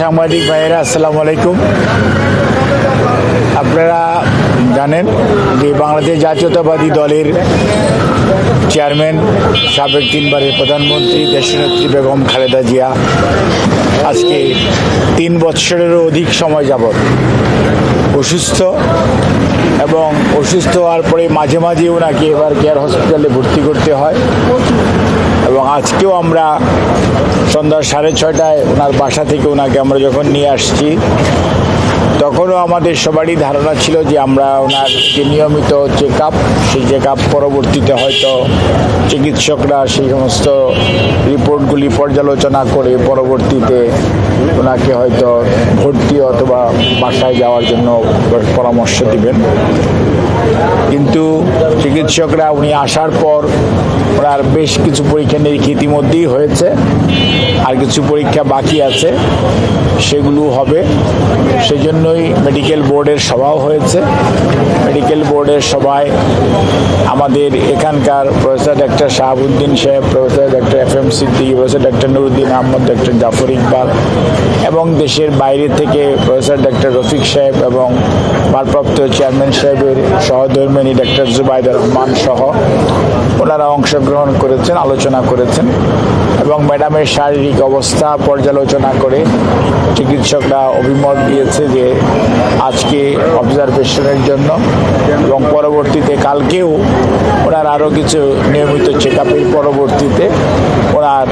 সাংবাদিক ভাইয়েরা আসসালামু আলাইকুম। আপনারা জানেন যে বাংলাদেশ জাতীয়তাবাদী দলের চেয়ারম্যান, সাবেক তিনবারের প্রধানমন্ত্রী, দেশনেত্রী বেগম খালেদা জিয়া। আজকে তিন বৎসরেরও অধিক সময় যাবৎ অসুস্থ এবং অসুস্থ হওয়ার পরে মাঝে মাঝে ওনাকে এবার কেয়ার হসপিটালে ভর্তি করতে হয়। এবং আজকেও আমরা সন্ধ্যা সাড়ে ছয়টায় ওনার বাসা থেকে ওনাকে আমরা যখন নিয়ে আসছি তখনও আমাদের সবারই ধারণা ছিল যে আমরা ওনার যে নিয়মিত চেক আপ সেই চেক আপ পরবর্তীতে হয়তো চিকিৎসকরা সেই সমস্ত রিপোর্টগুলি পর্যালোচনা করে পরবর্তীতে ওনাকে হয়তো ভর্তি অথবা বাসায় যাওয়ার জন্য পরামর্শ দিবেন। কিন্তু চিকিৎসকরা উনি আসার পর ওনার বেশ কিছু পরীক্ষা নিরীক্ষা ইতিমধ্যেই হয়েছে, আর কিছু পরীক্ষা বাকি আছে, সেগুলো হবে। সেই জন্যই মেডিকেল বোর্ডের সভাও হয়েছে। মেডিকেল বোর্ডের সভায় আমাদের এখানকার professor doctor Shahabuddin Saheb professor doctor F M Siddiqui professor doctor Nuruddin Ahmed doctor Zafar Iqbal এবং দেশের বাইরে থেকে প্রফেসর ডাক্তার রফিক সাহেব এবং ভারপ্রাপ্ত চেয়ারম্যান সাহেবের সহধর্মিনী ডাক্তার জুবাইদুর রহমান সহ ওনারা অংশগ্রহণ করেছেন, আলোচনা করেছেন এবং ম্যাডামের শারীরিক অবস্থা পর্যালোচনা করে চিকিৎসকরা অভিমত দিয়েছে যে আজকে অবজারভেশনের জন্য এবং পরবর্তীতে কালকেও ওনার আরও কিছু নিয়মিত চেক পরবর্তীতে ওনার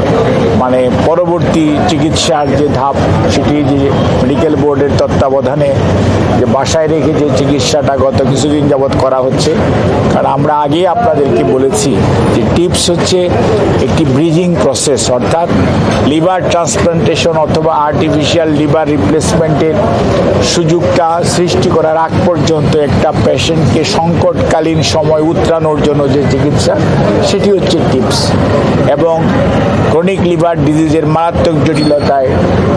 মানে পরবর্তী চিকিৎসার যে ধাপ, সেটি যে মেডিকেল বোর্ডের তত্ত্বাবধানে, যে বাসায় রেখে যে চিকিৎসাটা গত কিছুদিন যাবৎ করা হচ্ছে। কারণ আমরা আগেই আপনাদেরকে বলেছি যে টিপস হচ্ছে একটি ব্রিজিং প্রসেস অর্থাৎ লিভার ট্রান্সপ্লান্টেশন অথবা আর্টিফিশিয়াল লিভার রিপ্লেসমেন্টের সুযোগটা সৃষ্টি করার আগ পর্যন্ত একটা পেশেন্টকে সংকটকালীন সময় উত্তরানোর জন্য যে চিকিৎসা, সেটি হচ্ছে টিপস। এবং ক্রনিক লিভার ডিজিজের মারাত্মক জটিলতায়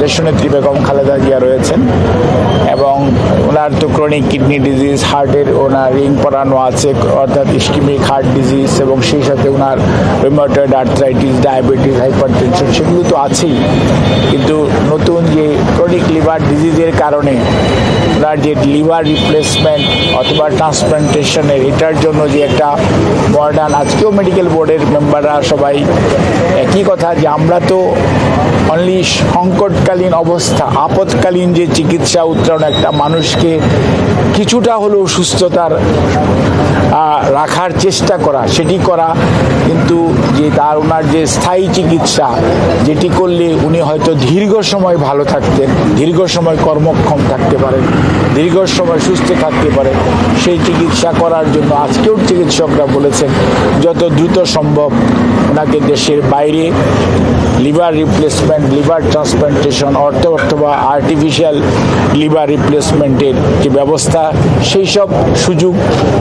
দেশনেত্রী বেগম খালেদা জিয়া রয়েছেন এবং ওনার তো ক্রনিক কিডনি ডিজিজ হার্টের ওনার রিং পরানো আছে, অর্থাৎ ইস্কিমিক হার্ট ডিজিজ এবং সেই সাথে ওনার rheumatoid arthritis diabetes hypertension সেগুলো তো আছেই। কিন্তু নতুন যে ক্রনিক লিভার ডিজিজের কারণে ওনার যে লিভার রিপ্লেসমেন্ট অথবা ট্রান্সপ্লান্টেশনের এটার জন্য যে একটা মডার্ন আজকেও মেডিকেল বোর্ডের মেম্বাররা সবাই একই কথা যে আমরা তো অনলি সংকটকালীন অবস্থা, আপদকালীন যে চিকিৎসা উত্তরণ একটা মানুষকে কিছুটা হলেও সুস্থতার রাখার চেষ্টা করা, সেটি করা। কিন্তু যে তার ওনার যে স্থায়ী চিকিৎসা, যেটি করলে উনি হয়তো দীর্ঘ সময় ভালো থাকতেন, দীর্ঘ সময় কর্মক্ষম থাকতে পারেন, দীর্ঘ সময় সুস্থ থাকতে পারেন, সেই চিকিৎসা করার জন্য আজকেও চিকিৎসকরা বলেছেন, যত দ্রুত সম্ভব ওনাকে দেশের বাইরে লিভার রিপ্লেসমেন্ট, লিভার ট্রান্সপ্লান্টেশন অর্থ অথবা আর্টিফিশিয়াল লিভার রিপ্লেসমেন্টের যে ব্যবস্থা, সেই সব সুযোগ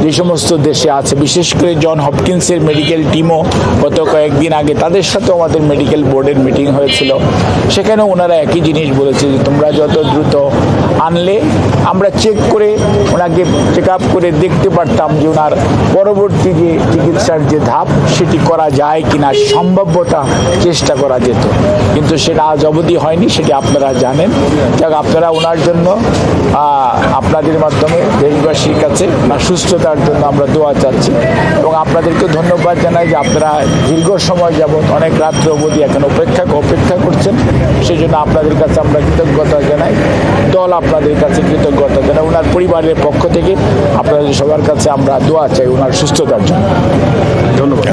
যে সমস্ত দেশে আছে। বিশেষ করে জন হপকিন্সের মেডিকেল টিমও গত কয়েকদিন আগে তাদের সাথে আমাদের মেডিকেল বোর্ডের মিটিং হয়েছিল। সেখানে ওনারা একই জিনিস বলেছে যে তোমরা যত দ্রুত আনলে আমরা চেক করে ওনাকে চেক আপ করে দেখতে পারতাম যে ওনার পরবর্তী যে চিকিৎসার যে ধাপ, সেটি করা যায় কিনা, সম্ভাব্যতা চেষ্টা করা যেত। কিন্তু সেটা আজ অবধি হয়নি, সেটি আপনারা জানেন। যাক, আপনারা ওনার জন্য আপনাদের মাধ্যমে দেশবাসীর কাছে ওনার সুস্থতার জন্য আমরা দোয়া চাচ্ছি। এবং আপনাদেরকে ধন্যবাদ জানাই যে আপনারা দীর্ঘ সময় যাবৎ অনেক রাত্র অবধি এখন অপেক্ষা অপেক্ষা করছেন। সেই জন্য আপনাদের কাছে আমরা কৃতজ্ঞতা জানাই। দল আপনাদের কাছে কৃতজ্ঞতা যেন ওনার পরিবারের পক্ষ থেকে আপনাদের সবার কাছে আমরা দোয়া চাই ওনার সুস্থতার জন্য। ধন্যবাদ।